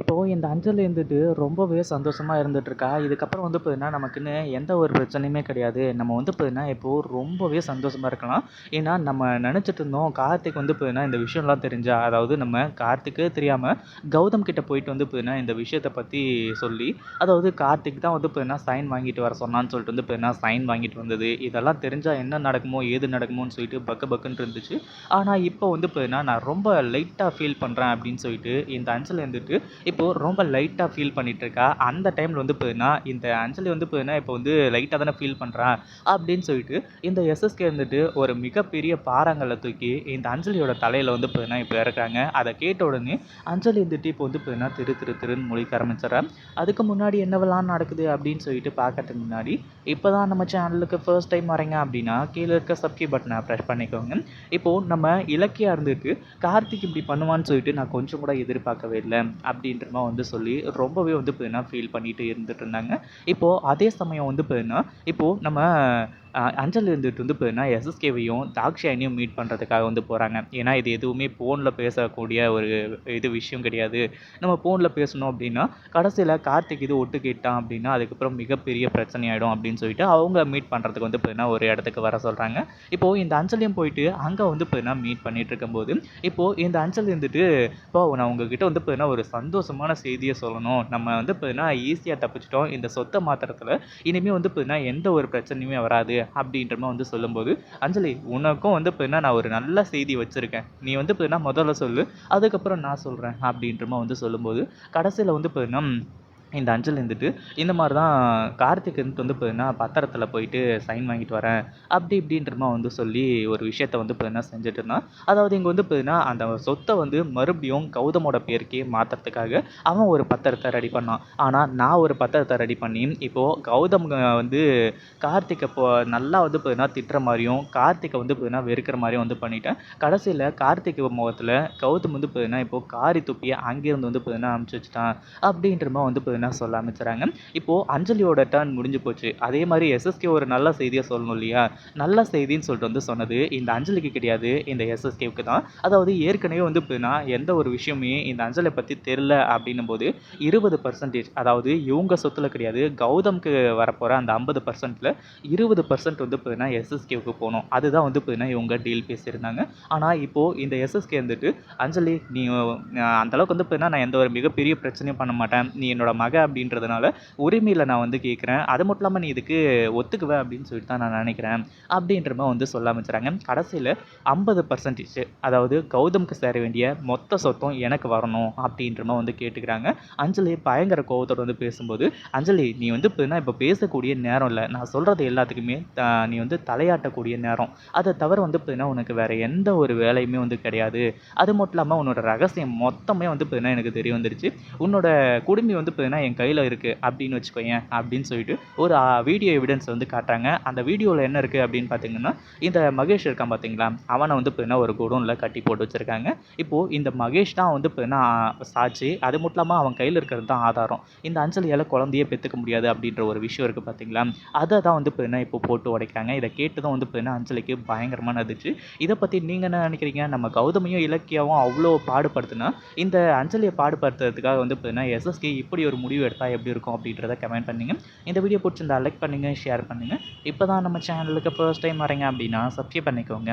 இப்போது இந்த அஞ்சல் இருந்துட்டு ரொம்பவே சந்தோஷமாக இருந்துகிட்ருக்கா இதுக்கப்புறம் வந்து பார்த்தீங்கன்னா நமக்குன்னு எந்த ஒரு பிரச்சனையுமே கிடையாது. நம்ம வந்து பார்த்தீங்கன்னா இப்போது ரொம்பவே சந்தோஷமாக இருக்கலாம். ஏன்னா நம்ம நினச்சிட்டு இருந்தோம் கார்த்திக் வந்து பார்த்தீங்கன்னா இந்த விஷயம்லாம் தெரிஞ்சா அதாவது நம்ம கார்த்திக்கு தெரியாமல் கௌதம் கிட்டே போயிட்டு வந்து பார்த்தீங்கன்னா இந்த விஷயத்தை பற்றி சொல்லி அதாவது கார்த்திக் தான் வந்து பார்த்தீங்கன்னா சைன் வாங்கிட்டு வர சொன்னான்னு சொல்லிட்டு வந்து பார்த்தீங்கன்னா சைன் வாங்கிட்டு வந்தது. இதெல்லாம் தெரிஞ்சால் என்ன நடக்குமோ ஏது நடக்குமோன்னு சொல்லிட்டு பக்கு பக்குன்னு இருந்துச்சு. ஆனால் இப்போ வந்து பார்த்தீங்கன்னா நான் ரொம்ப லைட்டாக ஃபீல் பண்ணுறேன் அப்படின்னு சொல்லிட்டு இந்த அஞ்சல் இருந்துட்டு இப்போது ரொம்ப லைட்டாக ஃபீல் பண்ணிகிட்ருக்கா அந்த டைமில் வந்து பார்த்தீங்கன்னா இந்த அஞ்சலி வந்து பார்த்தீங்கன்னா இப்போ வந்து லைட்டாக தானே ஃபீல் பண்ணுறான் அப்படின்னு சொல்லிட்டு இந்த எஸ்எஸ்கே வந்துட்டு ஒரு மிகப்பெரிய பாறாங்கல்லை தூக்கி இந்த அஞ்சலியோட தலையில் வந்து பார்த்தீங்கன்னா இப்போ இறக்குறாங்க. அதை கேட்ட உடனே அஞ்சலி வந்துட்டு இப்போ வந்து பார்த்தீங்கன்னா திரு திரு திருன்னு மொழிக்க ஆரம்பிச்சிடறேன் அதுக்கு முன்னாடி என்னவெல்லாம் நடக்குது அப்படின்னு சொல்லிட்டு பார்க்கறதுக்கு முன்னாடி இப்போ தான் நம்ம சேனலுக்கு ஃபர்ஸ்ட் டைம் வரீங்க அப்படின்னா கீழே இருக்க சப்ஸ்கிரைப் பட்டனை ப்ரெஸ் பண்ணிக்கோங்க. இப்போது நம்ம இலக்கியா இருந்துட்டு கார்த்திக் இப்படி பண்ணுவான்னு சொல்லிட்டு நான் கொஞ்சம் கூட எதிர்பார்க்கவே இல்லை. அப்படி அப்படின்றமா வந்து சொல்லி ரொம்பவே வந்து பார்த்தீங்கன்னா ஃபீல் பண்ணிட்டு இருந்துட்டு இருந்தாங்க. இப்போது அதே சமயம் வந்து பார்த்தீங்கன்னா இப்போது நம்ம அஞ்சல் இருந்துட்டு வந்து பார்த்தீங்கன்னா எஸ்எஸ்கேவையும் தாக்ஷாயனையும் மீட் பண்ணுறதுக்காக வந்து போகிறாங்க ஏன்னா இது எதுவுமே ஃபோனில் பேசக்கூடிய ஒரு இது விஷயம் கிடையாது. நம்ம ஃபோனில் பேசணும் அப்படின்னா கடைசியில் கார்த்திக் இது ஒட்டு கேட்டான் அப்படின்னா அதுக்கப்புறம் மிகப்பெரிய பிரச்சனை ஆகிடும் அப்படின்னு சொல்லிட்டு அவங்க மீட் பண்ணுறதுக்கு வந்து பார்த்தீங்கன்னா ஒரு இடத்துக்கு வர சொல்கிறாங்க இப்போது இந்த அஞ்சலையும் போயிட்டு அங்கே வந்து பார்த்தீங்கன்னா மீட் பண்ணிட்டு இருக்கும்போது இப்போது இந்த அஞ்சல் இருந்துட்டு இப்போ நான் உங்ககிட்ட வந்து பார்த்தீங்கன்னா ஒரு சந்தோஷமான செய்தியை சொல்லணும். நம்ம வந்து பார்த்தீங்கன்னா ஈஸியாக தப்பிச்சிட்டோம். இந்த சொத்தை மாத்திரத்தில் இனிமேல் வந்து பார்த்தீங்கன்னா எந்த ஒரு பிரச்சனையுமே வராது. அப்படின்ற மாதிரி வந்து சொல்லும்போது அஞ்சலி உனக்கும் வந்து இப்போ நான் ஒரு நல்ல செய்தி வச்சுருக்கேன். நீ வந்து இப்போ முதல்ல சொல்லு அதுக்கப்புறம் நான் சொல்கிறேன் அப்படின்ற மாதிரி வந்து சொல்லும்போது கடைசியில் வந்து இப்போ இந்த அஞ்சல் இருந்துட்டு இந்த மாதிரி தான் கார்த்திக் வந்துட்டு வந்து பார்த்தீங்கன்னா பத்திரத்தில் போயிட்டு சைன் வாங்கிட்டு வரேன் அப்படி இப்படின்றமா வந்து சொல்லி ஒரு விஷயத்த வந்து பார்த்தீங்கன்னா செஞ்சுட்டு இருந்தான். அதாவது இங்கே வந்து பார்த்தீங்கன்னா அந்த சொத்தை வந்து மறுபடியும் கௌதமோட பேருக்கே மாற்றுறதுக்காக அவன் ஒரு பத்திரத்தை ரெடி பண்ணான். ஆனால் நான் ஒரு பத்திரத்தை ரெடி பண்ணி இப்போது கௌதம் வந்து கார்த்திகை இப்போ நல்லா வந்து பார்த்தீங்கன்னா திட்டுற மாதிரியும் கார்த்திகை வந்து பார்த்தீங்கன்னா வெறுக்கிற மாதிரியும் வந்து பண்ணிட்டேன். கடைசியில் கார்த்திக் முகத்தில் கௌதம் வந்து பார்த்தீங்கன்னா இப்போது காரி துப்பியை அங்கேருந்து வந்து பார்த்தீங்கன்னா அனுப்பிச்சி வச்சுட்டான். அப்படின்றமா வந்து பார்த்தீங்கன்னா என்ன சொல்ல ஆரம்பிச்சுறாங்க. இப்போது அஞ்சலியோட டர்ன் முடிஞ்சு போச்சு. அதே மாதிரி எஸ்எஸ்கே ஒரு நல்ல செய்தியை சொல்லணும் இல்லையா? நல்ல செய்தின்னு சொல்லிட்டு வந்து சொன்னது இந்த அஞ்சலிக்கு கிடையாது இந்த எஸ்எஸ்கேவுக்கு தான். அதாவது ஏற்கனவே வந்து இப்போனா எந்த ஒரு விஷயமே இந்த அஞ்சலை பற்றி தெரில அப்படின்னும் போது இருபது பர்சன்டேஜ் அதாவது இவங்க சொத்தில் கிடையாது கௌதம்க்கு வரப்போகிற அந்த ஐம்பது பர்சன்ட்டில் இருபது பர்சன்ட் வந்து பார்த்தீங்கன்னா எஸ்எஸ்கேவுக்கு போகணும். அதுதான் வந்து பார்த்தீங்கன்னா இவங்க டீல் பேசியிருந்தாங்க. ஆனால் இப்போது இந்த எஸ்எஸ்கே வந்துட்டு அஞ்சலி நீ அந்தளவுக்கு வந்து பார்த்தீங்கன்னா நான் எந்த ஒரு மிகப்பெரிய பிரச்சனையும் பண்ண மாட்டேன். நீ என்னோட மக அப்படின்றதுனால உரிமையில் நான் வந்து கேட்குறேன். அது மட்டும் இல்லாமல் நீ இதுக்கு ஒத்துக்குவேன் அப்படின்னு சொல்லிட்டு தான் நான் நினைக்கிறேன். அப்படின்ற மாதிரி வந்து சொல்ல ஆரம்பிச்சுறாங்க கடைசியில் ஐம்பது பர்சன்டேஜ் அதாவது கௌதம்க்கு சேர வேண்டிய மொத்த சொத்தம் எனக்கு வரணும் அப்படின்ற மாதிரி வந்து கேட்டுக்கிறாங்க. அஞ்சலி பயங்கர கோபத்தோடு வந்து பேசும்போது அஞ்சலி நீ வந்து இப்போனா இப்போ பேசக்கூடிய நேரம் இல்லை. நான் சொல்கிறது எல்லாத்துக்குமே நீ வந்து தலையாட்டக்கூடிய நேரம். அதை தவிர வந்து பார்த்தீங்கன்னா உனக்கு வேறு எந்த ஒரு வேலையுமே வந்து கிடையாது. அது மட்டும் இல்லாமல் உன்னோட ரகசியம் மொத்தமே வந்து பார்த்தீங்கன்னா எனக்கு தெரிய வந்துருச்சு. உன்னோட குடும்பி வந்து பார்த்தீங்கன்னா என் கையில் இருக்குது அப்படின்னு வச்சுக்கோயேன் அப்படின்னு சொல்லிட்டு ஒரு வீடியோ எவிடன்ஸ் வந்து காட்டுறாங்க. அந்த வீடியோவில் என்ன இருக்குது அப்படின்னு பார்த்தீங்கன்னா இந்த மகேஷ் இருக்கான் பார்த்தீங்களா அவனை வந்து பார்த்தீங்கன்னா ஒரு குடோனில் கட்டி போட்டு வச்சுருக்காங்க. இப்போது இந்த மகேஷ் தான் வந்து பார்த்தீங்கன்னா சாட்சி. அது மட்டும் இல்லாமல் அவன் கையில் இருக்கிறது தான் ஆதாரம். இந்த அஞ்சலியால் குழந்தையே பெற்றுக்க முடியாது அப்படின்ற ஒரு விஷயம் இருக்குது பார்த்தீங்களா அதை தான் வந்து பார்த்தீங்கன்னா இப்போ போட்டு உடைக்காங்க இதை கேட்டு தான் வந்து பார்த்தீங்கன்னா அஞ்சலிக்கு பயங்கரமாக நடந்துச்சு இதை பற்றி நீங்கள் என்ன நினைக்கிறீங்க? நம்ம கௌதமையும் இலக்கியாவும் அவ்வளோ பாடுபடுத்துனா இந்த அஞ்சலியை பாடுபடுத்துறதுக்காக வந்து பார்த்தீங்கன்னா எஸ்எஸ்கே இப்படி ஒரு முடிவு எடுத்தால் எப்படி இருக்கும் அப்படின்றத கமெண்ட் பண்ணுங்கள் இந்த வீடியோ பிடிச்சிருந்தா லைக் பண்ணுங்கள் ஷேர் பண்ணுங்கள் இப்போ தான் நம்ம சேனலுக்கு ஃபர்ஸ்ட் டைம் வரீங்க அப்படின்னா சப்ஸ்கிரைப் பண்ணிக்கோங்க.